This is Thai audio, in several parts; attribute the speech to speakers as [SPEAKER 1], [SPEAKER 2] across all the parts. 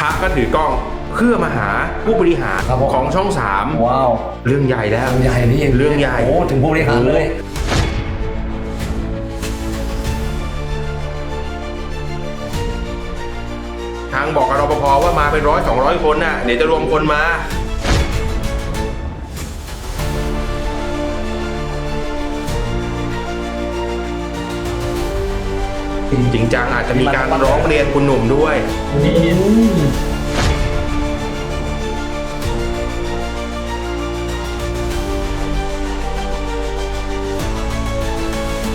[SPEAKER 1] พระก็ถือกล้องเพื่อมาหาผู้บริหาร
[SPEAKER 2] ครับผม
[SPEAKER 1] ของช่องสาม
[SPEAKER 2] ว้าว
[SPEAKER 1] เรื่องใหญ่แล้ว
[SPEAKER 2] เรื่องใหญ่นี่
[SPEAKER 1] เรื่องใหญ่
[SPEAKER 2] โอ้ถึงผู้บริหารเลย
[SPEAKER 1] ทางบอกกับรปภว่ามาเป็นร้อยสองร้อยคนน่ะเดี๋ยวจะรวมคนมา จริงจังอาจจะมีการร้องเรียนคุณหนุ่มด้วย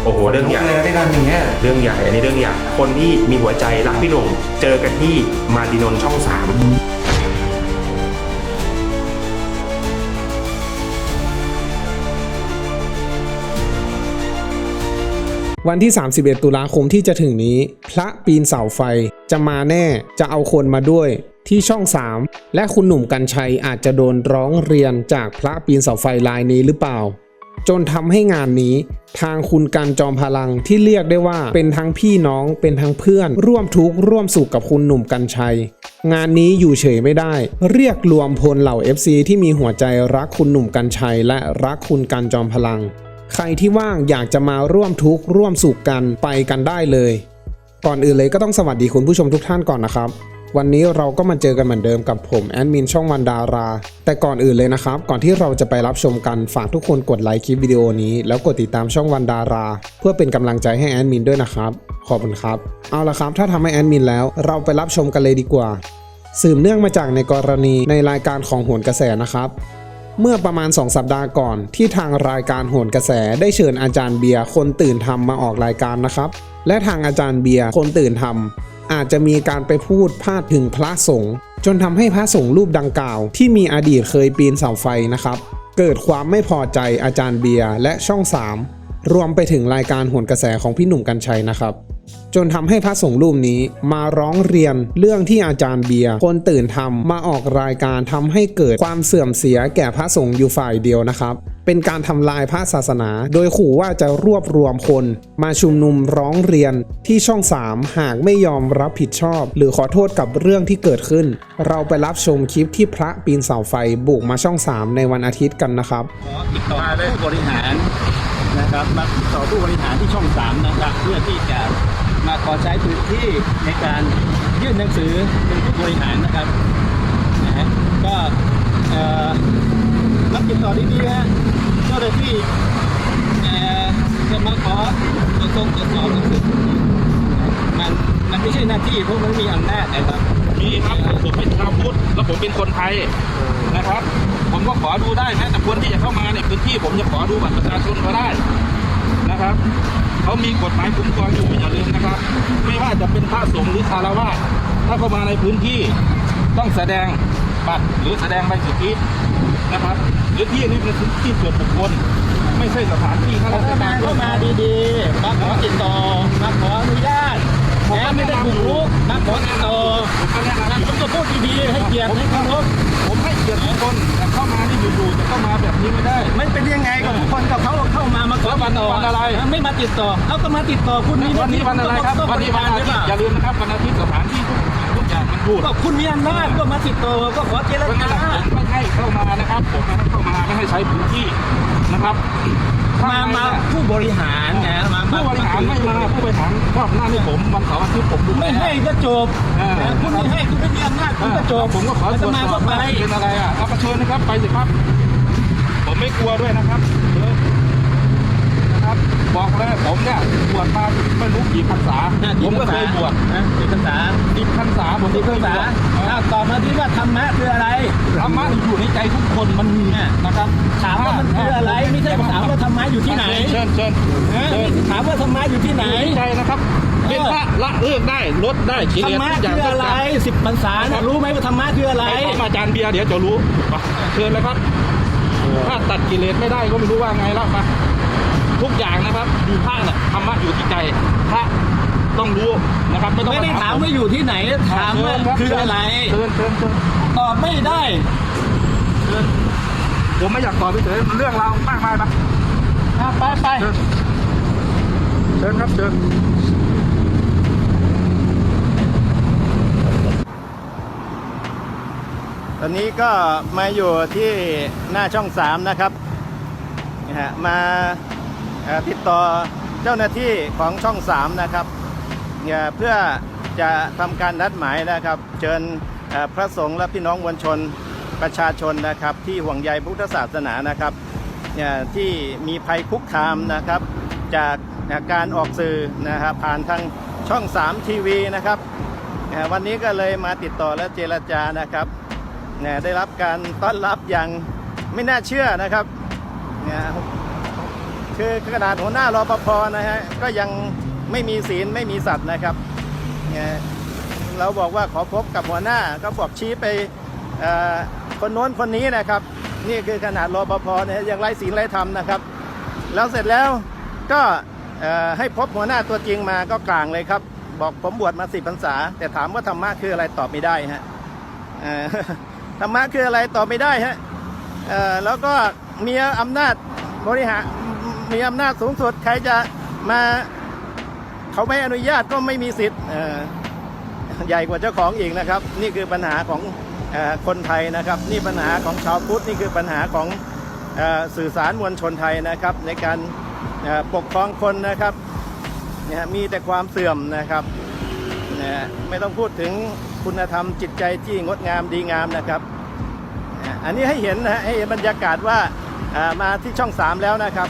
[SPEAKER 1] โอ้โห เรื่องใหญ่
[SPEAKER 2] เลยด้วยกันอย่างเงี้ย
[SPEAKER 1] เรื่องใหญ่อันนี้เรื่องใหญ่ คนที่มีหัวใจรักพี่หนุ่มเจอกันที่มาดินนท์ช่องสาม
[SPEAKER 3] วันที่ 31 ตุลาคมที่จะถึงนี้ พระปีนเสาไฟจะมาแน่จะเอาคนมาด้วยที่ช่อง 3 และคุณหนุ่มกัญชัยอาจจะโดนร้องเรียนจากพระปีนเสาไฟลายนี้หรือเปล่า จนทำให้งานนี้ ทางคุณการจอมพลังที่เรียกได้ว่าเป็นทั้งพี่น้องเป็นทั้งเพื่อน ร่วมทุกข์ร่วมสุขกับคุณหนุ่มกัญชัย งานนี้อยู่เฉยไม่ได้ เรียกรวมพลเหล่า FC ที่มีหัวใจรักคุณหนุ่มกัญชัย และรักคุณการจอมพลัง ใครที่ว่างอยากจะมาร่วมทุกข์ร่วมสุขกันไปกันได้เลย ก่อนอื่นเลยก็ต้องสวัสดีคุณผู้ชมทุกท่านก่อนนะครับ วันนี้เราก็มาเจอกันเหมือนเดิมกับผมแอดมินช่องวันดารา แต่ก่อนอื่นเลยนะครับ ก่อนที่เราจะไปรับชมกันฝากทุกคนกดไลค์คลิปวิดีโอนี้ แล้วกดติดตามช่องวันดารา เพื่อเป็นกำลังใจให้แอดมินด้วยนะครับ ขอบคุณครับ เอาละครับ ถ้าทำให้แอดมินแล้วเราไปรับชมกันเลยดีกว่า สืบเนื่องมาจากในกรณีในรายการของโหนกระแสนะครับ เมื่อประมาณ 2 สัปดาห์ก่อน ที่ทางรายการโหนกระแสได้เชิญอาจารย์เบียร์คนตื่นทำมาออกรายการนะครับ และทางอาจารย์เบียร์คนตื่นทำอาจจะมีการไปพูดพาดถึงพระสงฆ์จนทำให้พระสงฆ์รูปดังกล่าว ที่มีอดีตเคยปีนเสาไฟนะครับ เกิดความไม่พอใจอาจารย์เบียร์และช่อง 3 รวมไปถึงรายการโหนกระแสของพี่หนุ่มกัญชัยนะครับ จนทำให้พระสงฆ์รูปนี้มาร้องเรียนเรื่องที่อาจารย์เบียร์คนตื่นทำมาออกรายการทำให้เกิดความเสื่อมเสียแก่พระสงฆ์อยู่ฝ่ายเดียวนะครับ เป็นการทำลายพระศาสนา โดยขู่ว่าจะรวบรวมคน มาชุมนุมร้องเรียนที่ช่อง 3 หากไม่ยอมรับผิดชอบ หรือขอโทษกับเรื่องที่เกิดขึ้น เราไปรับชมคลิปที่พระปีนเสาไฟบุกมาช่อง 3 ในวันอาทิตย์กันนะครับ
[SPEAKER 4] ขอติดต่อผู้บริหาร นะครับมาต่อผู้บริหารที่ช่องสามนะครับเพื่อที่จะมาขอใช้พื้นที่ในการยื่นหนังสือเป็นผู้บริหารนะครับนะฮะก็รับติดต่อดีๆฮะเจ้าหน้าที่เอ่อจะมาขอตรวจสอบตรวจสอบหนังสือมันมันไม่ใช่หน้าที่เพราะมันมีอำนาจนะครับ
[SPEAKER 5] มีครับผมเป็นชาวพุทธแล้วผมเป็นคนไทยนะครับ ผมก็ขอดูได้แม้แต่คนที่จะเข้ามาในพื้นที่ผมจะขอดูบัตรประชาชนก็ได้นะครับเขามีกฎหมายคุ้มครองอยู่อย่าลืมนะครับ ไม่ว่าจะเป็นพระสงฆ์หรือคารวะถ้าเข้ามาในพื้นที่ต้องแสดงบัตรหรือแสดงใบสุทธินะครับหรือที่นี้เป็นพื้นที่ส่วนบุคคลไม่ใช่สถานที่ข้าราชการ
[SPEAKER 4] เข้ามาดีๆมาขอติดต่อมาขออนุญาต แม้ไม่ได้บุกรุกมาขอติดต่อ
[SPEAKER 5] ผมก็แนะนำ
[SPEAKER 4] ผมก็พูดดีๆให้เกียรติให้เคารพ
[SPEAKER 5] ผมให้เกียรติทุกคนแต่เข้ามานี่อยู่ๆจะเข้ามาแบบนี้ไม่ได้
[SPEAKER 4] มันเป็นยังไงกับทุกคนกับเขาเข้ามามาขอติดต่อ
[SPEAKER 5] วันอะไร
[SPEAKER 4] ไม่มาติดต่อเอาก็มาติดต่อคุณมี
[SPEAKER 5] วันนี้วันอะไรครับ
[SPEAKER 4] ก็
[SPEAKER 5] วันนี้
[SPEAKER 4] บ
[SPEAKER 5] วัน
[SPEAKER 4] ริ
[SPEAKER 5] อา
[SPEAKER 4] หาร
[SPEAKER 5] ทิตย์อย่าลืมนะครับวันอาทิตย์สถานที่ทุกทุกอย่างมันพูด
[SPEAKER 4] ก็คุณมีอำนาจก็มาติดต่อก็ขอเจร
[SPEAKER 5] เพราะงั้น
[SPEAKER 4] จา
[SPEAKER 5] ผมไม่ให้เข้ามานะครับ ผมไม่ให้เข้ามาไม่ให้ใช้พื้นที่นะครับ
[SPEAKER 4] มามาผู้บริหารไงมา
[SPEAKER 5] ผู้บริหารไม่มาผู้บริหารก็หน้าที่ผมวันเสาร์อาทิตย์ผมดูแล
[SPEAKER 4] ไม่ให้ก็จบ
[SPEAKER 5] เออ
[SPEAKER 4] นะคุณไม่ให้คุณไม่มีอำนาจคุณก็จบ
[SPEAKER 5] ผมก็ขอตรวจ
[SPEAKER 4] มา
[SPEAKER 5] สอ
[SPEAKER 4] ก็
[SPEAKER 5] บ
[SPEAKER 4] ไป
[SPEAKER 5] ว่าเป็นอะไรอะเอาไปเชิญนะครับไปสิครับ ผมไม่กลัวด้วยนะครับเออนะครั บบอกเลยผมเนี่ยบวชมาไม่รู้กี่พรรษา ผมก็เคยบวช
[SPEAKER 4] นะกี่ภาษา
[SPEAKER 5] สิบพรรษาผม
[SPEAKER 4] กี่
[SPEAKER 5] เค
[SPEAKER 4] ภาย
[SPEAKER 5] บ
[SPEAKER 4] ษาว
[SPEAKER 5] ช
[SPEAKER 4] อ้าวตอบมาที่ว่าธรรมะคืออะไร
[SPEAKER 5] ธรรมะอยู่ในใจทุกคนมันมีนะครับ
[SPEAKER 4] ถามว่ามันคืออะไรไม่ใช่ถามว่าธรรมะอยู่ที่ไหน
[SPEAKER 5] เชิญเชิญ
[SPEAKER 4] ฮะ
[SPEAKER 5] เชิญ
[SPEAKER 4] ถามว่าธรรมะอยู่ที่ไหน
[SPEAKER 5] อยู่ในใจนะครับเป็นพระละเลิกได้ลดได้กิ
[SPEAKER 4] ธร
[SPEAKER 5] เลส
[SPEAKER 4] รมะ
[SPEAKER 5] ทุกอย่าง
[SPEAKER 4] คืออะไรสิบพรรษาเนี่ยรู้ไหมว่าธรรมะคืออะไร
[SPEAKER 5] ไปถามอาจารย์เบียร์เดี๋ยวจะรู้ไปเชิญเลยครับถ้าตัดกิเลสไม่ได้ก็ไม่รู้ว่าไงแล้วมา ทุกอย่างนะครับอยู่พระเนี่ยธรรมะอยู่ที่ใจพระต้องรู้นะครับ ไม่ต้อง
[SPEAKER 4] ไม่ได้ถามว่าอยู่ที่ไหน ถามว่าคืออะไร
[SPEAKER 5] เชิญเชิญเชิญ
[SPEAKER 4] ตอบไม่ได้
[SPEAKER 5] เชิญผมไม่อยากตอบไปเฉยเรื่องราวมากมายปะ
[SPEAKER 4] อะไปไป
[SPEAKER 5] เชิญเชิญครับเชิญ
[SPEAKER 6] อนนี้ก็มาอยู่ที่หน้าช่องสามนะครับนะฮะมาเอ่อ ติดต่อเจ้าหน้าที่ของช่องสามนะครับเพื่อจะทำการนัดหมายนะครับ เชิญพระสงฆ์และพี่น้องมวลชนประชาชนนะครับ ที่ห่วงใยพุทธศาสนานะครับที่มีภัยคุกคามนะครับ จากการออกสื่อนะครับผ่านทางช่อง 3 ทีวีนะครับวันนี้ก็เลยมาติดต่อและเจรจานะครับได้รับการต้อนรับอย่างไม่น่าเชื่อนะครับ คือขนาดหัวหน้ารอปภนะฮะก็ยังไม่มีศีลไม่มีสัตว์นะครับเนี่ยเราบอกว่าขอพบกับหัวหน้าก็บอกชี้ไปคนโน้นคนนี้นะครับ นี่คือขนาดรอปภเนี่ยยังไร้ศีลไร้ธรรมนะครับ แล้วเสร็จแล้วก็ให้พบหัวหน้าตัวจริงมาก็กลางเลยครับ บอกผมบวชมาสิพรรษา แต่ถามว่าธรรมะคืออะไรตอบไม่ได้ฮะธรรมะคืออะไรตอบไม่ได้ฮะแล้วก็มีอำนาจบริหาร มีอำนาจสูงสุดใครจะมาเขาไม่อนุญาตก็ไม่มีสิทธิ์ใหญ่กว่าเจ้าของอีกนะครับ นี่คือปัญหาของอคนไทยนะครับ นี่ปัญหาของชาวพุทธนี่คือปัญหาของอสื่อสารมวลชนไทยนะครับ ในการปกครองคนนะครับเนี่ยมีแต่ความเสื่อมนะครับเนี่ยไม่ต้องพูดถึงคุณธรรมจิตใจที่งดงามดีงามนะครับ อันนี้ให้เห็นนะให้เห็นบรรยากาศว่าอ่ามาที่ช่อง 3 แล้วนะครับ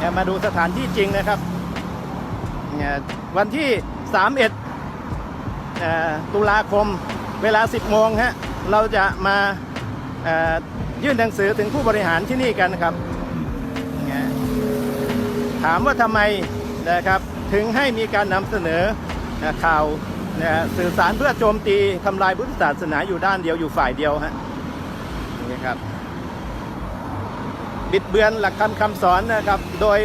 [SPEAKER 6] เนี่ยมาดูสถานที่จริงนะครับเนี่ยวันที่ 31 ตุลาคมเวลา 10 โมงฮะเราจะมายื่นหนังสือถึงผู้บริหารที่นี่กันนะครับ ถามว่าทำไมนะครับถึงให้มีการนำเสนอข่าวสื่อสารเพื่อโจมตีทำลายพุทธศาสนาอยู่ด้านเดียวอยู่ฝ่ายเดียวฮะนี่ครับ บิดเบือนหลักธรรมคำสอนนะครับ โดย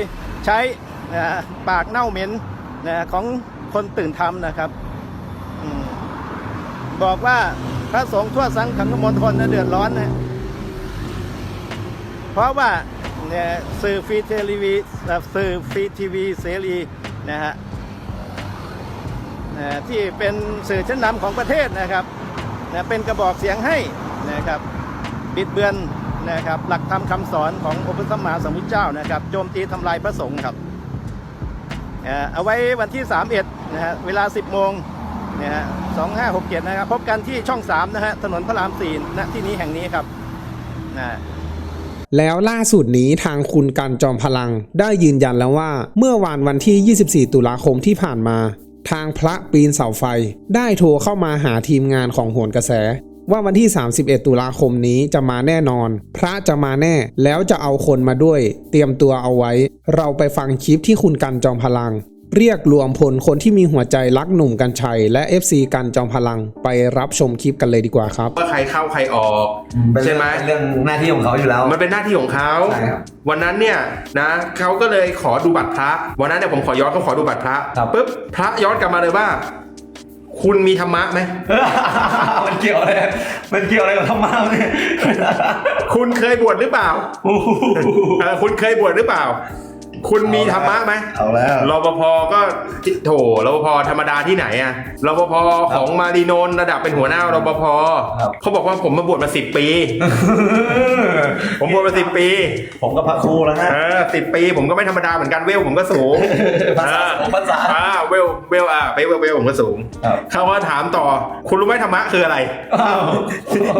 [SPEAKER 6] ใช้ปากเน่าเหม็นนะของคนตื่นธรรมนะครับบอกว่าพระสงฆ์ทั่วสังฆมณฑลนะเดือดร้อนนะเพราะว่าเนี่ยสื่อฟรีทีวีสื่อฟรีทีวีเสรีนะฮะที่เป็นสื่อชั้นนำของประเทศนะครับเป็นกระบอกเสียงให้นะครับ บิดเบือน นะครับ หลักธรรมคำสอนขององค์พระสัมมาสัมพุทธเจ้านะครับ โจมตีทำลายพระสงฆ์ครับ เอาไว้วันที่ 31 นะฮะ เวลา 10 โมงนะฮะ2567นะครับ พบกันที่ช่อง 3 นะฮะ ถนนพระราม4ณที่นี้แห่งนี้ครับนะ
[SPEAKER 3] แล้วล่าสุดนี้ทางคุณกันจอมพลังได้ยืนยันแล้วว่า เมื่อวานวันที่ 24 ตุลาคมที่ผ่านมา ทางพระปีนเสาไฟ ได้โทรเข้ามาหาทีมงานของโหนกระแส ว่าวันที่ 31 ตุลาคมนี้จะมาแน่นอน พระจะมาแน่แล้วจะเอาคนมาด้วย เตรียมตัวเอาไว้ เราไปฟังคลิปที่คุณกันจอมพลัง เรียกรวมพลคนที่มีหัวใจรักหนุ่มกัญชัย และ FC กันจอมพลังไปรับชมคลิปกันเลยดีกว่าครับ
[SPEAKER 1] ว่าใครเข้าใครออก
[SPEAKER 2] เป็นเรื่
[SPEAKER 1] ใช่
[SPEAKER 2] อง
[SPEAKER 1] ไหม
[SPEAKER 2] เป็นเรื่องหน้าที่ของเขาอยู่แล้ว
[SPEAKER 1] มันเป็นหน้าที่ของเขา
[SPEAKER 2] ใช่ครับ
[SPEAKER 1] วันนั้นเนี่ยนะเขาก็เลยขอดูบัตรพระ วันนั้นเนี่ยผมขอย้อนเขาขอดูบัตรพระ
[SPEAKER 2] ครับ
[SPEAKER 1] ปุ๊บพระย้อนกลับมาเลยว่า คุณมีธรรมะไหม
[SPEAKER 2] มันเกี่ยวอะไร มันเกี่ยวอะไรกับธรรมะเนี่ย
[SPEAKER 1] คุณเคยบวชหรือเปล่า
[SPEAKER 2] โอ้โห
[SPEAKER 1] เออคุณเคยบวชหรือเปล่า คุณมีธรรมะไหม
[SPEAKER 2] เอาแล้ว
[SPEAKER 1] รปภก็โถรปภธรรมดาที่ไหนอะรปภของมารีโนนระดับเป็นหัวหน้ารปภ
[SPEAKER 2] ครับ
[SPEAKER 1] เขาบอกว่าผมมาบวชมาสิบปี ผมบวชมาสิบปี
[SPEAKER 2] ผมก็พระครูแล้วนะ
[SPEAKER 1] เออสิบปี ผมก็ไม่ธรรมดาเหมือนกันเวลผมก็สูง
[SPEAKER 2] ภาษา
[SPEAKER 1] อ่
[SPEAKER 2] ภาษา
[SPEAKER 1] อ่าเวลเวลอ่าไปเวลเวลผมก็สูง
[SPEAKER 2] ครับ
[SPEAKER 1] เขาก็ถามต่อ คุณรู้ไหมธรรมะคืออะไร
[SPEAKER 2] อ้าว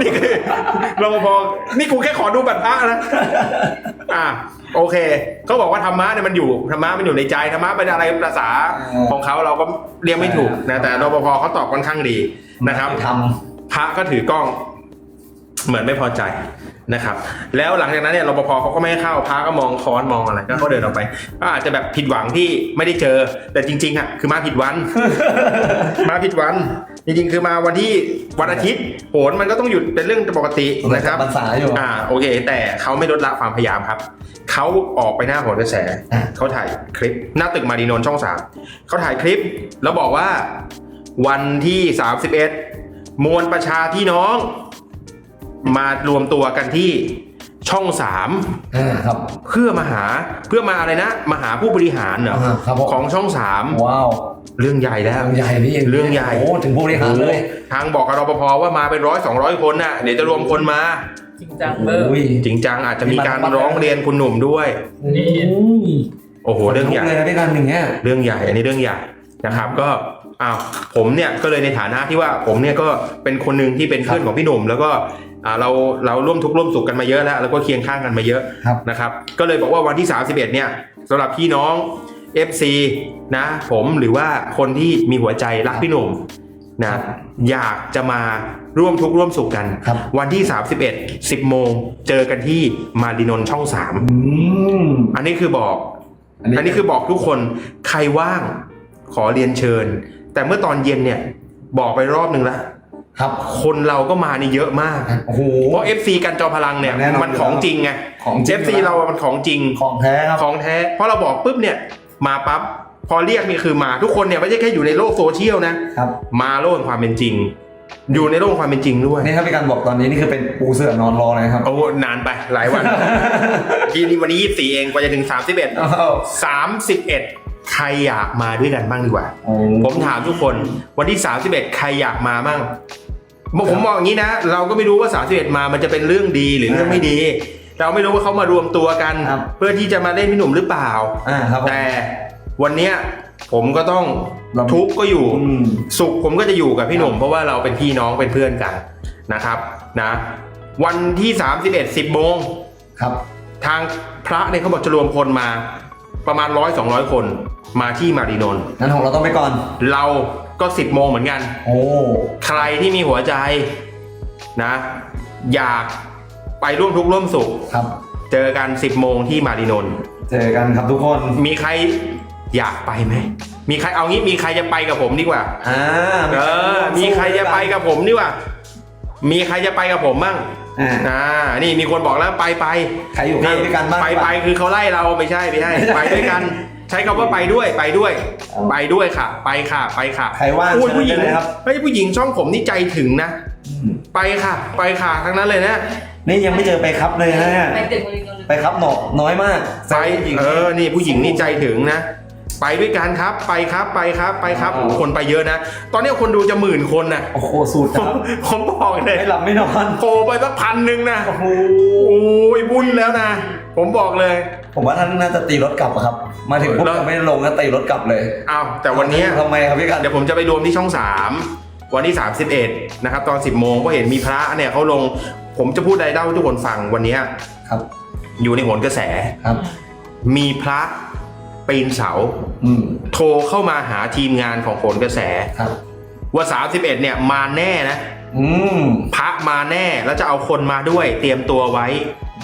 [SPEAKER 1] นี่คือรปภนี่กูแค่ขอดูบัตรพระนะอ่า โอเคเขาบอกว่าธรรมะเนี่ยมันอยู่ธรรมะมันอยู่ในใจธรรมะเป็นอะไรภาษาของเขาเราก็เรียกไม่ถูกนะแต่รปภเขาตอบค่อนข้างดีนะครับ
[SPEAKER 2] ท
[SPEAKER 1] พระก็ถือกล้อง เหมือนไม่พอใจนะครับ แล้วหลังจากนั้นเนี่ยรปภเขาก็ไม่ให้เข้าพระก็มองค้อนมองอะไรก็เขาเดินออกไป ก็อาจจะแบบผิดหวังที่ไม่ได้เจอ แต่จริงๆอะคือมาผิดวัน มาผิดวัน จริงๆ คือมาวันที่วันอาทิตย์โหนมันก็ต้องหยุดเป็นเรื่องปกติำนะครับ
[SPEAKER 2] ภาษาอยู่
[SPEAKER 1] อ่าโอเค แต่เขาไม่ลดละความพยายามครับเขาออกไปหน้าโหนกระแส
[SPEAKER 2] อะ
[SPEAKER 1] เขาถ่ายคลิป หน้าตึกมารีนนท์ช่องสามเขาถ่ายคลิป แล้วบอกว่าวันที่ 31 มวลประชาพี่น้อง มารวมตัวกันที่ช่องสาม
[SPEAKER 2] อ่าครับ
[SPEAKER 1] เพื่อมาหาเพื่อมาอะไรนะมาหาผู้บริหารเหรอ
[SPEAKER 2] อ่าครับผม
[SPEAKER 1] ของช่องสาม
[SPEAKER 2] ว้าว
[SPEAKER 1] เรื่องใหญ่แล้ว
[SPEAKER 2] เรื่องใหญ่พี่
[SPEAKER 1] เรื่องใหญ่
[SPEAKER 2] โอ้ถึงผู้บริหารเลย
[SPEAKER 1] ถทางบอกกับรปภว่ามาเป็นร้อยสองร้อยคนน่ะเดี๋ยวจะรวมคนมา
[SPEAKER 7] จริงจังเบอร์
[SPEAKER 2] โอ้ย
[SPEAKER 1] จริงจังอาจจะมีการร้องเรียนคุณหนุ่มด้วย
[SPEAKER 7] นี่
[SPEAKER 1] โอ้โห เรื่องใหญ่
[SPEAKER 2] เลยนะพี่กันอย่างเงี้ย
[SPEAKER 1] เรื่องใหญ่ อันนี้เรื่องใหญ่นะครับ ก็ อ้าวผมเนี่ยก็เลยในฐานะที่ว่าผมเนี่ยก็เป็นคนหนึ่งที่เป็นเพื่อนของพี่หนุ่ม แล้วก็อ่าเราเราร่วมทุกข์ร่วมสุขกันมาเยอะแล้วแล้วก็เคียงข้างกันมาเยอะ
[SPEAKER 2] ครับ
[SPEAKER 1] นะครับ ก็เลยบอกว่าวันที่ 31 เนี่ยสำหรับพี่น้อง FC นะ ผมหรือว่าคนที่มีหัวใจรักพี่หนุ่มนะอยากจะมาร่วมทุกข์ร่วมสุขกัน
[SPEAKER 2] ครับ
[SPEAKER 1] วันที่ 31 10โมงเจอกันที่มาดินนท์ช่อง 3
[SPEAKER 2] อืม
[SPEAKER 1] อันนี้คือบอก
[SPEAKER 2] อันนี้
[SPEAKER 1] อันนี้คือบอกทุกคน ใครว่างขอเรียนเชิญ แต่เมื่อตอนเย็นเนี่ย บอกไปรอบหนึ่งแล้ว
[SPEAKER 2] ครับ
[SPEAKER 1] คนเราก็มานี่เยอะมาก
[SPEAKER 2] โอ้โห
[SPEAKER 1] เพราะ FC กันจอมพลังเนี่ย
[SPEAKER 2] แน่นอน
[SPEAKER 1] มันของจริงไง
[SPEAKER 2] ของจริง
[SPEAKER 1] FC เรามันของจริง
[SPEAKER 2] ของแท้ครับ
[SPEAKER 1] ของแท้เพราะเราบอกปุ๊บเนี่ยมาปั๊บพอเรียกนี่คือมาทุกคนเนี่ยไม่ใช่แค่อยู่ในโลกโซเชียลนะ
[SPEAKER 2] ครับ
[SPEAKER 1] มาโลกแห่งความเป็นจริง อยู่ในโลกแห่งความเป็นจริงด้วย
[SPEAKER 2] นี่ครับพี่กันบอกตอนนี้นี่คือเป็นปูเสือนอนรอเลยครับ
[SPEAKER 1] โอ้นานไปหลายวัน ทีนี้วันนี้ยี่สี่เองกว่าจะถึงสามสิบเอ็ด
[SPEAKER 2] อ้าว
[SPEAKER 1] สามสิบเอ็ด ใครอยากมาด้วยกันบ้างดีกว่า
[SPEAKER 2] โอ้
[SPEAKER 1] ผมถามทุกคน วันที่ 31 ใครอยากมาบ้างผมผมมองอย่างนี้นะ เราก็ไม่รู้ว่า 31 มามันจะเป็นเรื่องดีหรือเรื่องไม่ดี เราไม่รู้ว่าเขามารวมตัวกัน
[SPEAKER 2] ครับ
[SPEAKER 1] เพื่อที่จะมาเล่นพี่หนุ่มหรือเปล่า
[SPEAKER 2] อ่าครับผม
[SPEAKER 1] แต่วันเนี้ยผมก็ต้อง
[SPEAKER 2] เรา
[SPEAKER 1] ทุกข์ก็อยู่
[SPEAKER 2] อืม
[SPEAKER 1] สุขผมก็จะอยู่กับพี่หนุ่ม เพราะว่าเราเป็นพี่น้องเป็นเพื่อนกันนะครับนะวันที่ 31 10โมง
[SPEAKER 2] ครับ
[SPEAKER 1] ทางพระเนี่ยเขาบอกจะรวมคนมา ประมาณร้อยสองร้อยคนมาที่มารีนนท์
[SPEAKER 2] งั้นของเราต้องไปก่อน
[SPEAKER 1] เราก็สิบโมงเหมือนกัน
[SPEAKER 2] โอ้
[SPEAKER 1] ใครที่มีหัวใจนะ อยากไปร่วมทุกข์ร่วมสุข
[SPEAKER 2] ครับ
[SPEAKER 1] เจอกันสิบโมงที่มารีนนท์
[SPEAKER 2] เจอกันครับทุกคน
[SPEAKER 1] มีใครอยากไปไหม มีใครเอางี้มีใครจะไปกับผมดีกว่า
[SPEAKER 2] อ่า
[SPEAKER 1] เออ มีใครจะไปกับผมดีกว่า มีใครจะไปกับผมบ้าง
[SPEAKER 2] อ่า
[SPEAKER 1] อ่า นี่มีคนบอกแล้วไปไป
[SPEAKER 2] ใครอยู่ข้างพี่กันบ้าง
[SPEAKER 1] ไปไปคือเขาไล่เราไม่ใช่ไม่ใช่ไปด้วยกัน ใช้คำว่าไปด้วยไปด้วย
[SPEAKER 2] เอา
[SPEAKER 1] ไปด้วยค่ะ ไปค่ะ ไปค่ะ
[SPEAKER 2] ใครว่าง
[SPEAKER 1] อุ้ยผู้หญิง
[SPEAKER 2] เชิญได้เลยครับ
[SPEAKER 1] เฮ้ยผู้หญิงช่องผมนี่ใจถึงนะ
[SPEAKER 2] อืม
[SPEAKER 1] ไปค่ะ ไปค่ะทั้งนั้นเลยนะ
[SPEAKER 2] นี่ยังไม่เจอไปครับเลยนะเนี่ย
[SPEAKER 7] ไปตึกบริโภค
[SPEAKER 2] ไปครับหนอกน้อยมาก
[SPEAKER 1] ไป
[SPEAKER 2] หญิง
[SPEAKER 1] เออนี่ผู้หญิงนี่ใจถึงนะ ไปด้วยกันครับไปครับไปครับไปครับ
[SPEAKER 2] อ๋อ
[SPEAKER 1] โอ้โห คนไปเยอะนะ ตอนนี้คนดูจะหมื่นคนนะ
[SPEAKER 2] โอ้โหสูตร
[SPEAKER 1] ผ
[SPEAKER 2] ครั
[SPEAKER 1] ม
[SPEAKER 2] บ
[SPEAKER 1] ผมบอกเลย
[SPEAKER 2] ไม่หลับไม่นอน
[SPEAKER 1] โผล่ไปสักพันหนึ่งนะ
[SPEAKER 2] โอ้โห
[SPEAKER 1] โอ้ยบุญแล้วนะ ผมบอกเลย
[SPEAKER 2] ผมว่าท่านน่าจะตีรถกลับอะครับ มาถึงปุ๊บ
[SPEAKER 1] แล้ว
[SPEAKER 2] ยังไม่ได้ลงก็ตีรถกลับเลย
[SPEAKER 1] อ้าวแต่วันเนี้ย
[SPEAKER 2] ทำไมครับพี่กัน
[SPEAKER 1] เดี๋ยวผมจะไปรวมที่ช่อง 3 วันที่ 31 นะครับ ตอน 10 โมงก็เห็นมีพระเนี่ยเขาลงผมจะพูดอะไรเล่าให้ทุกคนฟังวันเนี้ย
[SPEAKER 2] ครับ
[SPEAKER 1] อยู่ในโหนกระแส
[SPEAKER 2] ครับ
[SPEAKER 1] มีพระ ปีนเสา
[SPEAKER 2] อืม
[SPEAKER 1] โทรเข้ามาหาทีมงานของโหนกระแส
[SPEAKER 2] ครับ
[SPEAKER 1] ว่า 31 เนี่ยมาแน่นะ
[SPEAKER 2] อืม
[SPEAKER 1] พระมาแน่แล้วจะเอาคนมาด้วยเตรียมตัวไว้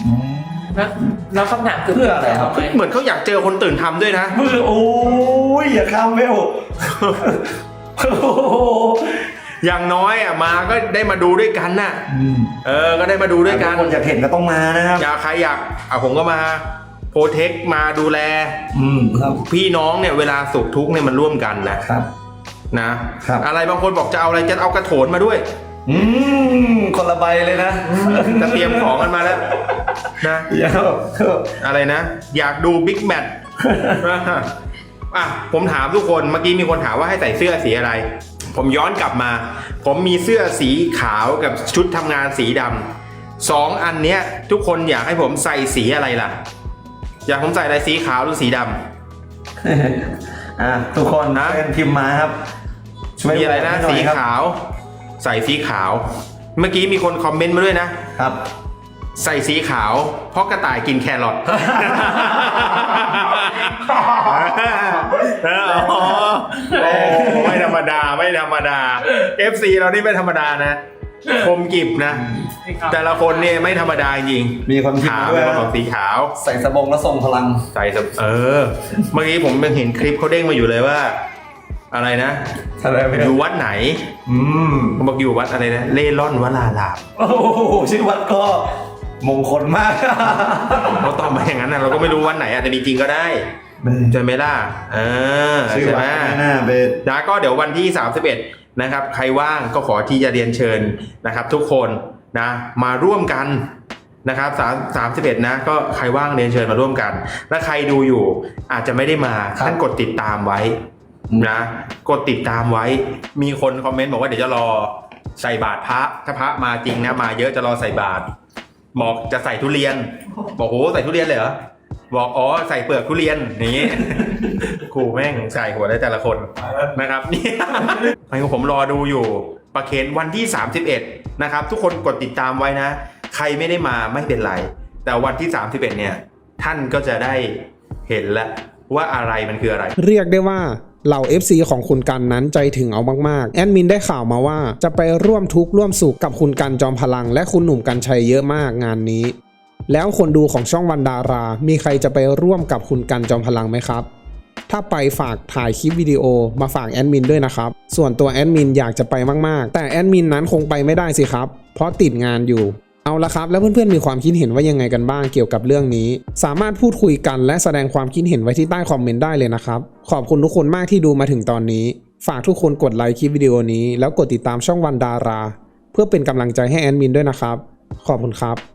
[SPEAKER 2] อืม
[SPEAKER 7] แล้วแล้วคำถามคือ
[SPEAKER 2] เพื่ออะไรครับ
[SPEAKER 7] ทำม
[SPEAKER 1] เหมือนเขาอยากเจอคนตื่นทำด้วยนะ
[SPEAKER 2] มือโอ้ยอย่าข้ามเวลโอ้โห
[SPEAKER 1] อย่างน้อยอะมาก็ได้มาดูด้วยกันน่ะ
[SPEAKER 2] อืม
[SPEAKER 1] เออ ก็ได้มาดูด้วยกัน
[SPEAKER 2] คนอยากเห็นก็ต้องมานะครับ
[SPEAKER 1] อยากใครอยากอะผมก็มา โปรเทคมาดูแล
[SPEAKER 2] อืมครับ
[SPEAKER 1] พี่น้องเนี่ยเวลาสุขทุกข์เนี่ยมันร่วมกันนะครับ นะครับ อะไรบางคนบอกจะเอาอะไรจะเอากระโถนมาด้วย
[SPEAKER 2] อืมคนละใบเลยนะ
[SPEAKER 1] จะเตรียมของกันมาแล้ว นะ
[SPEAKER 2] เดี๋ยว
[SPEAKER 1] อะไรนะ อยากดูบิ๊กแมทอะผมถามทุกคนเมื่อกี้มีคนถามว่าให้ใส่เสื้อสีอะไร ผมย้อนกลับมา ผมมีเสื้อสีขาวกับชุดทำงานสีดำสองอันเนี้ย ทุกคนอยากให้ผมใส่สีอะไรล่ะ อยากผมใส่อะไรสีขาวหรือสีดำ
[SPEAKER 2] อะทุกคน
[SPEAKER 1] นะ
[SPEAKER 2] ช่วยกันพิมพ์มาครับช่วย
[SPEAKER 1] มีอะไรนะ
[SPEAKER 2] โหวตให้ห
[SPEAKER 1] สี
[SPEAKER 2] ยครับ
[SPEAKER 1] ขาว ใส่สีขาว เมื่อกี้มีคนคอมเมนต์มาด้วยนะ
[SPEAKER 2] ครับ
[SPEAKER 1] ใส่สีขาว เพราะกระต่ายกินแครอทเอออ๋อโอ้ไม่ธรรมดาไม่ธรรมดา FC เรานี่ไม่ธรรมดานะ คมกิบนะ แต่ละคนเนี่ยไม่ธรรมดาจริง
[SPEAKER 2] มีคนพิม
[SPEAKER 1] ขา
[SPEAKER 2] พ์
[SPEAKER 1] ว
[SPEAKER 2] ด้วย
[SPEAKER 1] เป็น
[SPEAKER 2] นะ
[SPEAKER 1] ของสีขาว
[SPEAKER 2] ใส่สบงแล้วทรงพลัง
[SPEAKER 1] ใส่สบเออ เมื่อกี้ผมยังเห็นคลิปเขาเด้งมาอยู่เลยว่า อะไรนะ
[SPEAKER 2] อะไรไม่
[SPEAKER 1] อยู่วัดไหน
[SPEAKER 2] อืม
[SPEAKER 1] เขาบอกอยู่วัดอะไรนะ เล่ร่อนวลาลาม
[SPEAKER 2] โอ้โหชื่อวัดก็มงคลมาก
[SPEAKER 1] เขาตอบมาอย่างนั้นนะเราก็ไม่รู้วันไหนอาจจะมีจริงก็ได้ใช่ไหมล่ะเออ
[SPEAKER 2] ชื่อ
[SPEAKER 1] ใช่
[SPEAKER 2] วั
[SPEAKER 1] ไห
[SPEAKER 2] ด
[SPEAKER 1] ม
[SPEAKER 2] ไม่น่าเป็น
[SPEAKER 1] นะก็เดี๋ยววันที่ 31 นะครับใครว่างก็ขอที่จะเรียนเชิญนะครับ ทุกคนนะมาร่วมกันนะครับสามสามสิบเอ็ดนะก็ใครว่างเรียนเชิญมาร่วมกันและใครดูอยู่อาจจะไม่ได้มาท่านกดติดตามไว้นะกดติดตามไว้ มีคนคอมเมนต์บอกว่าเดี๋ยวจะรอใส่บาตรพระถ้าพระมาจริงนะมาเยอะจะรอใส่บาตรบอกจะใส่ทุเรียน บอกโหใส่ทุเรียนเลยเหรอบอกอ๋อใส่เปลือกทุเรียนอย่างนี้ ครูแม่งใส่หัวได้แต่ละคนนะครับเนี่ยไอ้ผมรอดูอยู่ประเคนวันที่ 31 นะครับ ทุกคนกดติดตามไว้นะ ใครไม่ได้มาไม่เป็นไร แต่วันที่ 31 เนี่ย ท่านก็จะได้เห็นแล้วว่าอะไรมันคืออะไร
[SPEAKER 3] เรียกได้ว่าเหล่า FC ของคุณกันนั้นใจถึงเอามาก ๆ แอดมินได้ข่าวมาว่าจะไปร่วมทุกข์ร่วมสุขกับคุณกันจอมพลัง และคุณหนุ่มกัญชัยเยอะมากงานนี้ แล้วคนดูของช่องวันดารา มีใครจะไปร่วมกับคุณกันจอมพลังไหมครับ ถ้าไปฝากถ่ายคลิปวิดีโอมาฝากแอดมินด้วยนะครับ ส่วนตัวแอดมินอยากจะไปมากๆ แต่แอดมินนั้นคงไปไม่ได้สิครับ เพราะติดงานอยู่เอาละครับ แล้วเพื่อนๆมีความคิดเห็นว่ายังไงกันบ้างเกี่ยวกับเรื่องนี้ สามารถพูดคุยกันและแสดงความคิดเห็นไว้ที่ใต้คอมเมนต์ได้เลยนะครับ ขอบคุณทุกคนมากที่ดูมาถึงตอนนี้ ฝากทุกคนกดไลค์คลิปวิดีโอนี้ แล้วกดติดตามช่องวันดารา เพื่อเป็นกำลังใจให้แอดมินด้วยนะครับ ขอบคุณครับ